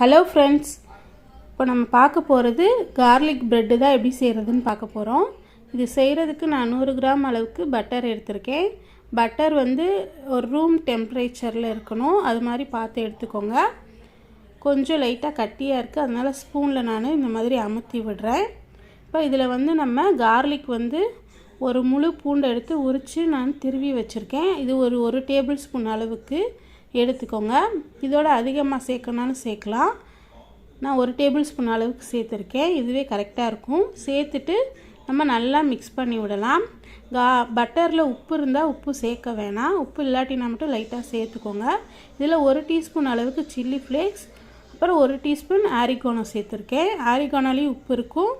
Hello friends இப்போ நம்ம பார்க்க போகிறது கார்லிக் ப்ரெட்டு தான் எப்படி செய்கிறதுன்னு பார்க்க போகிறோம் இது செய்கிறதுக்கு நான் நூறு கிராம் அளவுக்கு பட்டர் எடுத்திருக்கேன். பட்டர் வந்து ஒரு ரூம் டெம்பரேச்சரில் இருக்கணும். அது மாதிரி பார்த்து எடுத்துக்கோங்க. கொஞ்சம் லைட்டாக கட்டியாக இருக்குது அதனால் ஸ்பூனில் நான் இந்த மாதிரி அமுத்தி விடுறேன். இப்போ இதில் வந்து நம்ம கார்லிக் வந்து ஒரு முழு பூண்டை எடுத்து உரித்து நான் திருவி வச்சுருக்கேன். இது ஒரு ஒரு டேபிள் ஸ்பூன் அளவுக்கு. எடுத்துக்கோங்க. இதோட அதிகமாக சேர்க்கணும்னாலும் சேர்க்கலாம். நான் ஒரு டேபிள் ஸ்பூன் அளவுக்கு சேர்த்துருக்கேன். இதுவே கரெக்டாக இருக்கும். சேர்த்துட்டு நம்ம நல்லா மிக்ஸ் பண்ணி விடலாம். கா பட்டரில் உப்பு இருந்தால் உப்பு சேர்க்க வேணாம். உப்பு இல்லாட்டினா மட்டும் லைட்டாக சேர்த்துக்கோங்க. இதில் ஒரு டீஸ்பூன் அளவுக்கு சில்லி ஃப்ளேக்ஸ் அப்புறம் ஒரு டீஸ்பூன் ஆரிகோனம் சேர்த்துருக்கேன். ஆரிகோனாலேயும் உப்பு இருக்கும்.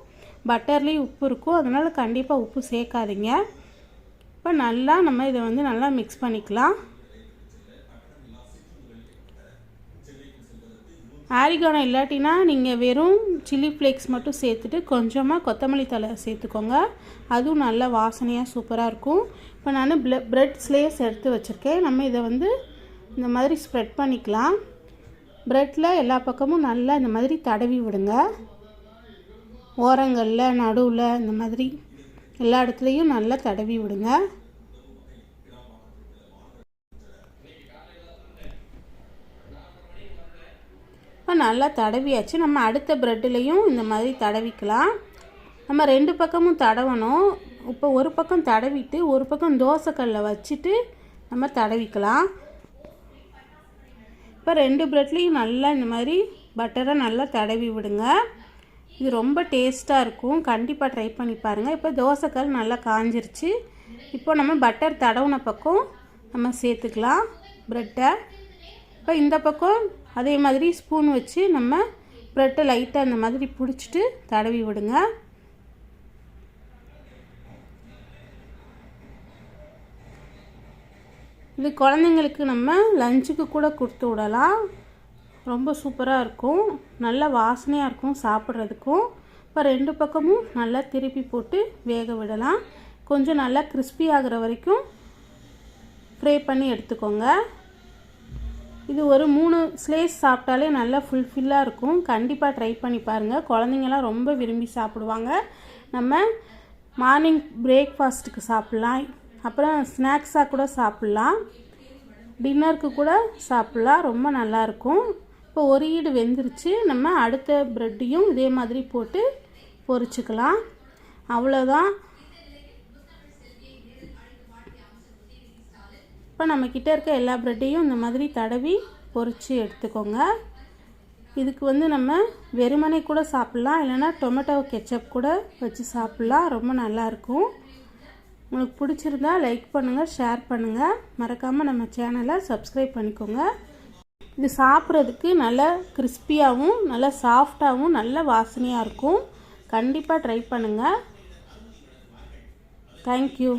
பட்டர்லேயும் உப்பு இருக்கும். அதனால் கண்டிப்பாக உப்பு சேர்க்காதீங்க. இப்போ நல்லா நம்ம இதை வந்து நல்லா மிக்ஸ் பண்ணிக்கலாம். ஆரிகானோ இல்லாட்டினா நீங்கள் வெறும் சில்லி ஃப்ளேக்ஸ் மட்டும் சேர்த்துட்டு கொஞ்சமாக கொத்தமல்லி தலை சேர்த்துக்கோங்க. அதுவும் நல்ல வாசனையாக சூப்பராக இருக்கும். இப்போ நான் ப்ள ப்ரெட் ஸ்லேஸ் எடுத்து வச்சுருக்கேன். நம்ம இதை வந்து இந்த மாதிரி ஸ்ப்ரெட் பண்ணிக்கலாம். ப்ரெட்டில் எல்லா பக்கமும் நல்லா இந்த மாதிரி தடவி விடுங்க. ஓரங்களில் நடுவில் இந்த மாதிரி எல்லா இடத்துலையும் நல்லா தடவி விடுங்க. நல்லா தடவியாச்சு. நம்ம அடுத்த ப்ரெட்டுலேயும் இந்த மாதிரி தடவிக்கலாம். நம்ம ரெண்டு பக்கமும் தடவணும். இப்போ ஒரு பக்கம் தடவிட்டு ஒரு பக்கம் தோசைக்கல்லில் வச்சுட்டு நம்ம தடவிக்கலாம். இப்போ ரெண்டு ப்ரெட்லேயும் நல்லா இந்த மாதிரி பட்டரை நல்லா தடவி விடுங்க. இது ரொம்ப டேஸ்ட்டாக இருக்கும். கண்டிப்பாக ட்ரை பண்ணி பாருங்கள் இப்போ தோசைக்கல் நல்லா காஞ்சிருச்சு. இப்போ நம்ம பட்டர் தடவுன பக்கம் நம்ம சேர்த்துக்கலாம். ப்ரெட்டை. இப்போ இந்த பக்கம் அதே மாதிரி ஸ்பூன் வச்சு நம்ம ப்ரெட்டை லைட்டாக அந்த மாதிரி பிடிச்சிட்டு தடவி விடுங்க. இது குழந்தைங்களுக்கு நம்ம லஞ்சுக்கு கூட கொடுத்து விடலாம். ரொம்ப சூப்பராக இருக்கும். நல்ல வாசனையாக இருக்கும் சாப்பிட்றதுக்கும். இப்போ ரெண்டு பக்கமும் நல்லா திருப்பி போட்டு வேக விடலாம். கொஞ்சம் நல்லா கிறிஸ்பி ஆகிற வரைக்கும் ஃப்ரை பண்ணி எடுத்துக்கோங்க. இது ஒரு மூணு ஸ்லேஸ் சாப்பிட்டாலே நல்லா ஃபுல்ஃபில்லாக இருக்கும். கண்டிப்பாக ட்ரை பண்ணி பாருங்கள் குழந்தைங்களாம் ரொம்ப விரும்பி சாப்பிடுவாங்க. நம்ம மார்னிங் பிரேக்ஃபாஸ்ட்டுக்கு சாப்பிட்லாம். அப்புறம் ஸ்நாக்ஸாக கூட சாப்பிட்லாம். டின்னருக்கு கூட சாப்பிட்லாம். ரொம்ப நல்லாயிருக்கும் இப்போ ஒரு ஈடு வெந்துருச்சு. நம்ம அடுத்த ப்ரெட்டையும் இதே மாதிரி போட்டு பொரிச்சுக்கலாம். அவ்வளோதான் இப்போ நம்மக்கிட்ட இருக்க எல்லா ப்ரெட்டையும் இந்த மாதிரி தடவி பொரித்து எடுத்துக்கோங்க. இதுக்கு வந்து நம்ம வெறுமனை கூட சாப்பிட்லாம். இல்லைன்னா டொமேட்டோ கெச்சப் கூட வச்சு சாப்பிட்லாம். ரொம்ப நல்லாயிருக்கும் உங்களுக்கு பிடிச்சிருந்தா லைக் பண்ணுங்கள் ஷேர் பண்ணுங்கள் மறக்காமல் நம்ம சேனலை சப்ஸ்கிரைப் பண்ணிக்கோங்க. இது சாப்பிட்றதுக்கு நல்லா கிறிஸ்பியாகவும் நல்லா சாஃப்டாகவும் நல்ல வாசனையாக இருக்கும். கண்டிப்பாக ட்ரை பண்ணுங்கள் தேங்க்யூ